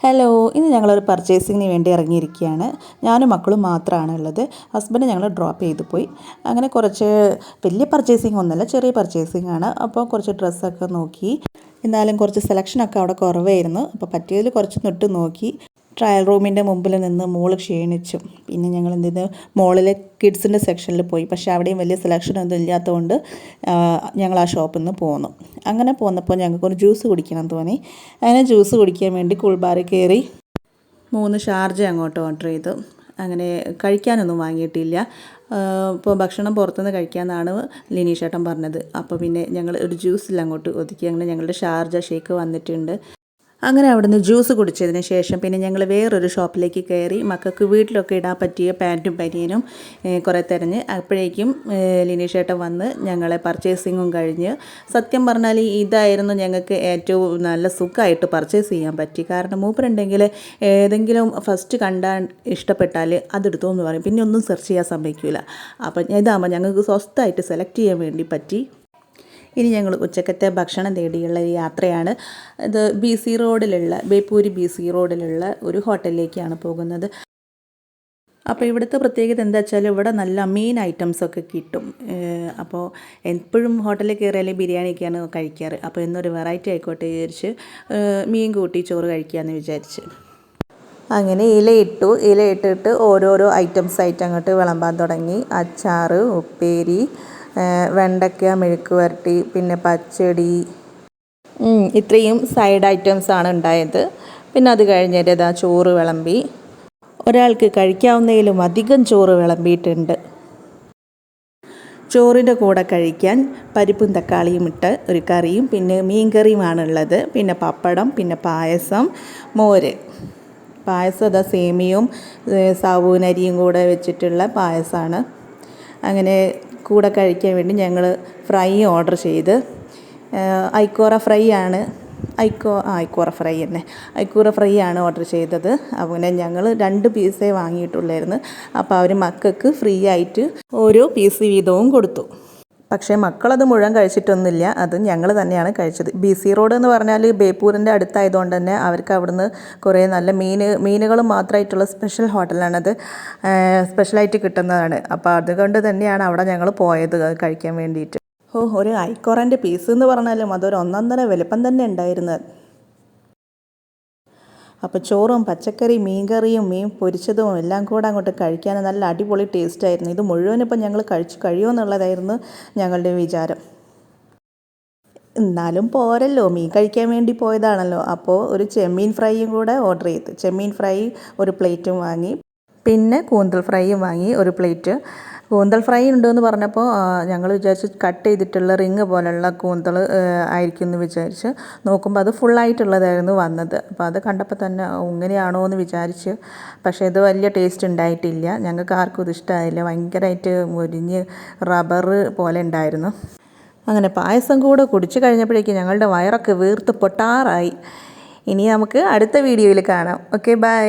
Hello ഇന്ന് ഞങ്ങളൊരു പർച്ചേസിങ്ങിന് വേണ്ടി ഇറങ്ങിയിരിക്കുകയാണ്. ഞാനും മക്കളും മാത്രമാണ് ഉള്ളത് ഹസ്ബൻഡ് ഞങ്ങൾ ഡ്രോപ്പ് ചെയ്തു പോയി അങ്ങനെ കുറച്ച് വലിയ പർച്ചേസിങ് ഒന്നുമല്ല ചെറിയ പർച്ചേസിങ് ആണ്. അപ്പോൾ കുറച്ച് ഡ്രസ്സൊക്കെ നോക്കി. എന്നാലും കുറച്ച് സെലക്ഷനൊക്കെ അവിടെ കുറവായിരുന്നു. അപ്പോൾ പറ്റിയതിൽ കുറച്ച് നൊട്ട് നോക്കി. ട്രയൽ റൂമിന്റെ മുമ്പിൽ നിന്ന് മോൾ ക്ഷീണിച്ചു. പിന്നെ ഞങ്ങൾ എന്ത് ചെയ്തു? മോളിലെ കിഡ്സിന്റെ സെക്ഷനിൽ പോയി. പക്ഷേ അവിടെയും വലിയ സെലക്ഷൻ ഒന്നും ഇല്ലാത്തതുകൊണ്ട് ഞങ്ങൾ ആ ഷോപ്പിൽ നിന്ന് പോന്നു. അങ്ങനെ പോന്നപ്പോൾ ഞങ്ങൾക്ക് ഒരു ജ്യൂസ് കുടിക്കണം തോന്നി. അങ്ങനെ ജ്യൂസ് കുടിക്കാൻ വേണ്ടി കുൾബാറിൽ കയറി മൂന്ന് ഷാർജ അങ്ങോട്ട് ഓർഡർ ചെയ്തു. അങ്ങനെ കഴിക്കാനൊന്നും വാങ്ങിയിട്ടില്ല. ഇപ്പോൾ ഭക്ഷണം പുറത്തുനിന്ന് കഴിക്കാമെന്നാണ് ലിനീഷേട്ടൻ പറഞ്ഞത്. അപ്പോൾ പിന്നെ ഞങ്ങൾ ഒരു ജ്യൂസിൽ അങ്ങോട്ട് ഒതുക്കി. അങ്ങനെ ഞങ്ങളുടെ ഷാർജ ഷേക്ക് വന്നിട്ടുണ്ട്. അങ്ങനെ അവിടുന്ന് ജ്യൂസ് കുടിച്ചതിന് ശേഷം പിന്നെ ഞങ്ങൾ വേറൊരു ഷോപ്പിലേക്ക് കയറി മക്കൾക്ക് വീട്ടിലൊക്കെ ഇടാൻ പറ്റിയ പാന്റും പനിയനും കുറേ തിരഞ്ഞ്. അപ്പോഴേക്കും ലിനീഷേട്ടൻ വന്ന് ഞങ്ങളെ പർച്ചേസിങ്ങും കഴിഞ്ഞ്. സത്യം പറഞ്ഞാൽ ഇതായിരുന്നു ഞങ്ങൾക്ക് ഏറ്റവും നല്ല സുഖമായിട്ട് പർച്ചേസ് ചെയ്യാൻ പറ്റി. കാരണം മൂപ്പരുണ്ടെങ്കിൽ ഏതെങ്കിലും ഫസ്റ്റ് കണ്ടാൽ ഇഷ്ടപ്പെട്ടാൽ അതെടുത്തോ എന്ന് പറയും. പിന്നെ ഒന്നും സെർച്ച് ചെയ്യാൻ സമ്മതിക്കില്ല അപ്പം ഇതാകുമ്പോൾ ഞങ്ങൾക്ക് സ്വസ്ഥമായിട്ട് സെലക്ട് ചെയ്യാൻ വേണ്ടി പറ്റി. ഇനി ഞങ്ങൾ ഉച്ചക്കത്തെ ഭക്ഷണം തേടിയുള്ള ഒരു യാത്രയാണ്. ഇത് ബി സി റോഡിലുള്ള ബേപ്പൂരി ബി സി റോഡിലുള്ള ഒരു ഹോട്ടലിലേക്കാണ് പോകുന്നത്. അപ്പോൾ ഇവിടുത്തെ പ്രത്യേകത എന്താ വെച്ചാൽ ഇവിടെ നല്ല മെയിൻ ഐറ്റംസൊക്കെ കിട്ടും. അപ്പോൾ എപ്പോഴും ഹോട്ടലിൽ കയറിയാൽ ബിരിയാണിയൊക്കെയാണ് കഴിക്കാറ്. അപ്പോൾ ഇന്നൊരു വെറൈറ്റി ആയിക്കോട്ടെ വിചാരിച്ച് മീൻ കൂട്ടി ചോറ് കഴിക്കാമെന്ന് വിചാരിച്ച്. അങ്ങനെ ഇലയിട്ടു ഇലയിട്ടിട്ട് ഓരോരോ ഐറ്റംസ് ആയിട്ട് അങ്ങോട്ട് വിളമ്പാൻ തുടങ്ങി. അച്ചാറ് ഉപ്പേരി വെണ്ടയ്ക്ക മെഴുക്ക് വരട്ടി പിന്നെ പച്ചടി. ഇത്രയും സൈഡ് ഐറ്റംസ് ആണ് ഉണ്ടായത്. പിന്നെ അത് കഴിഞ്ഞിട്ട് ഇതാ ചോറ് വിളമ്പി. ഒരാൾക്ക് കഴിക്കാവുന്നതിലും അധികം ചോറ് വിളമ്പിയിട്ടുണ്ട്. ചോറിന്റെ കൂടെ കഴിക്കാൻ പരിപ്പും തക്കാളിയും ഇട്ട് ഒരു കറിയും പിന്നെ മീൻ കറിയുമാണുള്ളത് പിന്നെ പപ്പടം പിന്നെ പായസം മോര്. പായസം അതാ സേമിയയും സാബൂനരിയും കൂടെ വെച്ചിട്ടുള്ള പായസമാണ്. അങ്ങനെ കൂടെ കഴിക്കാൻ വേണ്ടി ഞങ്ങൾ ഫ്രൈ ഓർഡർ ചെയ്ത് ഐക്കോറ ഫ്രൈ ആണ് ഐക്കോ ഐക്കോറ ഫ്രൈ തന്നെ ഐക്കൂറ ഫ്രൈ ആണ് ഓർഡർ ചെയ്തത്. അങ്ങനെ ഞങ്ങൾ രണ്ട് പീസേ വാങ്ങിയിട്ടുള്ളായിരുന്നു. അപ്പോൾ അവർ മക്കൾക്ക് ഫ്രീ ആയിട്ട് ഓരോ പീസ് വീതവും കൊടുത്തു. പക്ഷേ മക്കളത് മുഴുവൻ കഴിച്ചിട്ടൊന്നുമില്ല. അത് ഞങ്ങൾ തന്നെയാണ് കഴിച്ചത്. ബി സി റോഡ് എന്ന് പറഞ്ഞാൽ ബേപ്പൂരിന്റെ അടുത്തായതുകൊണ്ട് തന്നെ അവർക്ക് അവിടുന്ന് കുറേ നല്ല മീൻ മീനുകൾ മാത്രമായിട്ടുള്ള സ്പെഷ്യൽ ഹോട്ടലാണത്. സ്പെഷ്യലായിട്ട് കിട്ടുന്നതാണ്. അപ്പോൾ അതുകൊണ്ട് തന്നെയാണ് അവിടെ ഞങ്ങൾ പോയത് കഴിക്കാൻ വേണ്ടിയിട്ട്. ഓ ഒരു ഐക്കോറന്റെ പീസ് എന്ന് പറഞ്ഞാലും അതൊരു ഒന്നൊന്നര വലിപ്പം തന്നെ ഉണ്ടായിരുന്നത്. അപ്പോൾ ചോറും പച്ചക്കറി മീൻകറിയും മീൻ പൊരിച്ചതും എല്ലാം കൂടെ അങ്ങോട്ട് കഴിക്കാൻ നല്ല അടിപൊളി ടേസ്റ്റ് ആയിരുന്നു. ഇത് മുഴുവനിപ്പം ഞങ്ങൾ കഴിച്ചു കഴിയുമെന്നുള്ളതായിരുന്നു ഞങ്ങളുടെ വിചാരം. എന്നാലും പോരല്ലോ മീൻ കഴിക്കാൻ വേണ്ടി പോയതാണല്ലോ. അപ്പോൾ ഒരു ചെമ്മീൻ ഫ്രൈയും കൂടെ ഓർഡർ ചെയ്തു. ചെമ്മീൻ ഫ്രൈ ഒരു പ്ലേറ്റും വാങ്ങി പിന്നെ കൂന്തൽ ഫ്രൈയും വാങ്ങി ഒരു പ്ലേറ്റ്. കൂന്തൽ ഫ്രൈ ഉണ്ടെന്ന് പറഞ്ഞപ്പോൾ ഞങ്ങൾ വിചാരിച്ചു കട്ട് ചെയ്തിട്ടുള്ള റിങ് പോലുള്ള കൂന്തൽ ആയിരിക്കും എന്ന് വിചാരിച്ച് നോക്കുമ്പോൾ അത് ഫുള്ളായിട്ടുള്ളതായിരുന്നു വന്നത്. അപ്പോൾ അത് കണ്ടപ്പോൾ തന്നെ ഇങ്ങനെയാണോ എന്ന് വിചാരിച്ച് പക്ഷേ ഇത് വലിയ ടേസ്റ്റ് ഉണ്ടായിട്ടില്ല. ഞങ്ങൾക്ക് ആർക്കും ഇത് ഇഷ്ടമായില്ല ഭയങ്കരമായിട്ട് മുരിഞ്ഞ് റബ്ബർ പോലെ ഉണ്ടായിരുന്നു. അങ്ങനെ പായസം കൂടെ കുടിച്ചു കഴിഞ്ഞപ്പോഴേക്കും ഞങ്ങളുടെ വയറൊക്കെ വീർത്ത് പൊട്ടാറായി. ഇനി നമുക്ക് അടുത്ത വീഡിയോയിൽ കാണാം. Okay bye